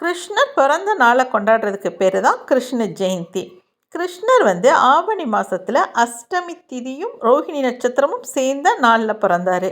கிருஷ்ணர் பிறந்த நாளை கொண்டாடுறதுக்கு பேர் தான் கிருஷ்ண ஜெயந்தி. கிருஷ்ணர் வந்து ஆவணி மாதத்தில் அஷ்டமி திதியும் ரோஹிணி நட்சத்திரமும் சேர்ந்த நாளில் பிறந்தார்.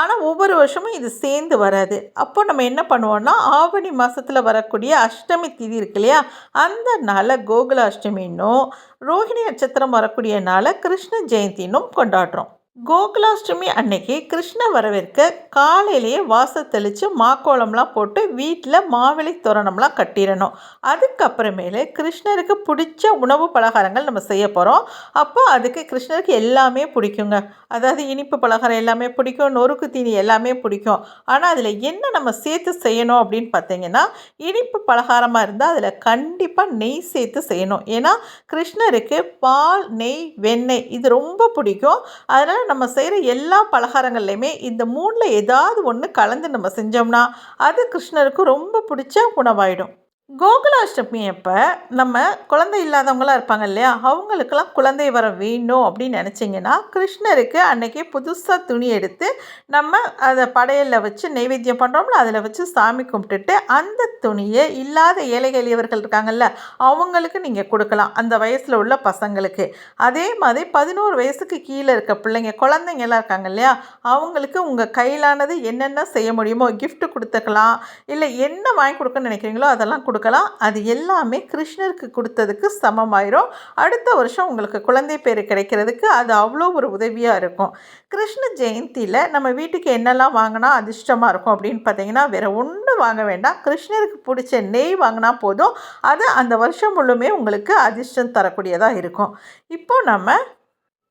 ஆனால் ஒவ்வொரு வருஷமும் இது சேர்ந்து வராது. அப்போ நம்ம என்ன பண்ணுவோம்னா ஆவணி மாதத்தில் வரக்கூடிய அஷ்டமி திதி இருக்கு இல்லையா? அந்த நாளை கோகுல அஷ்டமின்னும் ரோஹிணி நட்சத்திரம் வரக்கூடிய நாளை கிருஷ்ண ஜெயந்தினும் கொண்டாடுறோம். கோகுலாஷ்டமி அன்னைக்கு கிருஷ்ண வரவேற்க காலையிலேயே வாசல் தெளித்து மாக்கோளம்லாம் போட்டு வீட்டில் மாவிளை தோரணம்லாம் கட்டிடணும். அதுக்கப்புறமேலே கிருஷ்ணருக்கு பிடிச்ச உணவு பலகாரங்கள் நம்ம செய்ய போகிறோம் அப்போ அதுக்கு கிருஷ்ணருக்கு எல்லாமே பிடிக்குங்க. அதாவது இனிப்பு பலகாரம் எல்லாமே பிடிக்கும் நொறுக்கு தீனி எல்லாமே பிடிக்கும். ஆனால் அதில் என்ன நம்ம சேர்த்து செய்யணும் அப்படின்னு பார்த்தீங்கன்னா இனிப்பு பலகாரமாக இருந்தால் அதில் கண்டிப்பாக நெய் சேர்த்து செய்யணும். ஏன்னா கிருஷ்ணருக்கு பால் நெய் வெண்ணெய் இது ரொம்ப பிடிக்கும். அதனால் நம்ம செய்கிற எல்லா பலகாரங்கள்லையுமே இந்த மூணில் ஏதாவது ஒன்று கலந்து நம்ம செஞ்சோம்னா அது கிருஷ்ணருக்கு ரொம்ப பிடிச்ச உணவாயிடும். கோகுலாஷ்டமி அப்போ நம்ம குழந்தை இல்லாதவங்களாம் இருப்பாங்க இல்லையா? அவங்களுக்கெல்லாம் குழந்தை வர வேணும் அப்படின்னு நினச்சிங்கன்னா கிருஷ்ணருக்கு அன்றைக்கி புதுசாக துணி எடுத்து நம்ம அதை படையலில் வச்சு நைவேத்தியம் பண்ணுறோம்ல அதில் வச்சு சாமி கும்பிட்டுட்டு அந்த துணியே இல்லாத ஏழை எளியவர்கள் இருக்காங்கல்ல அவங்களுக்கு நீங்கள் கொடுக்கலாம். அந்த வயசில் உள்ள பசங்களுக்கு. அதே மாதிரி பதினோரு வயசுக்கு கீழே இருக்க பிள்ளைங்க குழந்தைங்கெல்லாம் இருக்காங்க இல்லையா? அவங்களுக்கு உங்கள் கையிலானது என்னென்ன செய்ய முடியுமோ கிஃப்ட் கொடுத்துக்கலாம். இல்லை என்ன வாங்கி கொடுக்கணும்னு நினைக்கிறீங்களோ அதெல்லாம் கொடுக்கலாம். அது எல்லாமே கிருஷ்ணருக்கு கொடுத்ததுக்கு சமமாயிரும். அடுத்த வருஷம் உங்களுக்கு குழந்தை பேர் கிடைக்கிறதுக்கு அது அவ்வளோ ஒரு உதவியாக இருக்கும். கிருஷ்ண ஜெயந்தியில் நம்ம வீட்டுக்கு என்னெல்லாம் வாங்கினா அதிர்ஷ்டமாக இருக்கும் அப்படின்னு பார்த்தீங்கன்னா வேறு ஒன்றும் வாங்க வேண்டாம். கிருஷ்ணருக்கு பிடிச்ச நெய் வாங்கினா போதும். அது அந்த வருஷம் முழுமே உங்களுக்கு அதிர்ஷ்டம் தரக்கூடியதாக இருக்கும். இப்போ நம்ம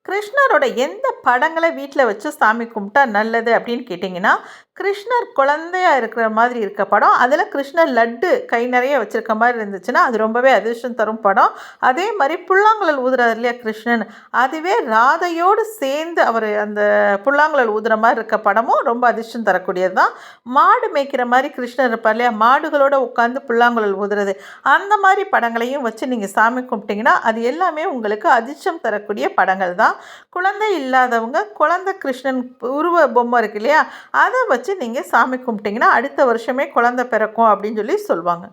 கிருஷ்ணரோட எந்த படங்களை வீட்டில் வச்சு சாமி கும்பிட்டா நல்லது அப்படின்னு கேட்டிங்கன்னா கிருஷ்ணர் குழந்தையா இருக்கிற மாதிரி இருக்க படம் அதில் கிருஷ்ணர் லட்டு கை நிறைய வச்சுருக்க மாதிரி இருந்துச்சுன்னா அது ரொம்பவே அதிர்ஷ்டம் தரும் படம். அதே மாதிரி புல்லாங்குழல் ஊதுறாரு இல்லையா கிருஷ்ணன் அதுவே ராதையோடு சேர்ந்து அவர் அந்த புல்லாங்குழல் ஊதுற மாதிரி இருக்க படமும் ரொம்ப அதிர்ஷ்டம் தரக்கூடியது தான் மாடு மேய்க்கிற மாதிரி கிருஷ்ணர் இருப்பார் இல்லையா மாடுகளோட உட்காந்து புல்லாங்குழல் ஊதுறது அந்த மாதிரி படங்களையும் வச்சு நீங்கள் சாமி கும்பிட்டிங்கன்னா அது எல்லாமே உங்களுக்கு அதிர்ஷ்டம் தரக்கூடிய படங்கள் தான் குழந்தை இல்லாதவங்க குழந்தை கிருஷ்ணன் உருவ பொம்மை இருக்கு இல்லையா? அதை வச்சு நீங்கள் சாமி கும்பிட்டிங்கன்னா அடுத்த வருஷமே குழந்தை பிறக்கும் அப்படின்னு சொல்லி சொல்லுவாங்க.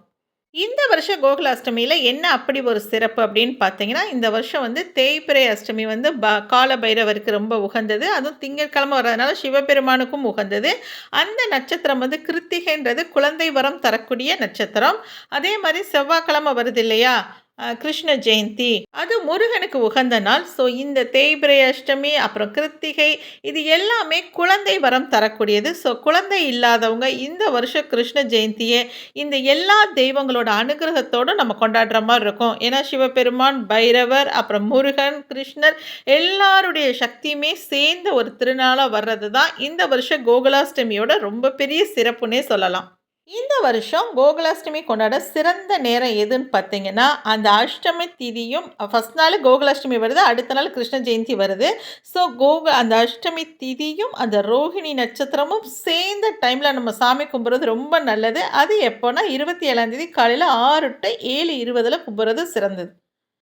இந்த வருஷம் கோகுலாஷ்டமியில் என்ன அப்படி ஒரு சிறப்பு அப்படின்னு பார்த்தீங்கன்னா இந்த வருஷம் வந்து தேய்பிரை அஷ்டமி வந்து ப கால பைரவருக்கு ரொம்ப உகந்தது. அதுவும் திங்கட்கிழமை வர்றதுனால சிவபெருமானுக்கும் உகந்தது. அந்த நட்சத்திரம் வந்து கிருத்திகைன்றது குழந்தை வரம் தரக்கூடிய நட்சத்திரம். அதே மாதிரி செவ்வாய்க்கிழமை வருது இல்லையா? கிருஷ்ண ஜெயந்தி. அது முருகனுக்கு உகந்த நாள். ஸோ இந்த தேய்பிரை அஷ்டமி அப்புறம் கிருத்திகை இது எல்லாமே குழந்தை வரம் தரக்கூடியது. ஸோ குழந்தை இல்லாதவங்க இந்த வருஷம் கிருஷ்ண ஜெயந்தியை இந்த எல்லா தெய்வங்களோட அனுகிரகத்தோடு நம்ம கொண்டாடுற மாதிரி இருக்கும். ஏன்னா சிவபெருமான் பைரவர் அப்புறம் முருகன் கிருஷ்ணர் எல்லாருடைய சக்தியுமே சேர்ந்த ஒரு திருநாளாக வர்றது தான் இந்த வருஷம் கோகுலாஷ்டமியோட ரொம்ப பெரிய சிறப்புன்னே சொல்லலாம். இந்த வருஷம் கோகுலாஷ்டமி கொண்டாட சிறந்த நேரம் எதுன்னு பார்த்தீங்கன்னா அந்த அஷ்டமி திதியும் ஃபஸ்ட் நாள் கோகுலாஷ்டமி வருது அடுத்த நாள் கிருஷ்ண ஜெயந்தி வருது. ஸோ கோகு அந்த அஷ்டமி திதியும் அந்த ரோஹிணி நட்சத்திரமும் சேர்ந்த டைமில் நம்ம சாமி கும்பிட்றது ரொம்ப நல்லது. அது எப்போனா இருபத்தி ஏழாந்தேதி காலையில் ஆறு டு ஏழு இருபதில் கும்பிட்றது சிறந்தது.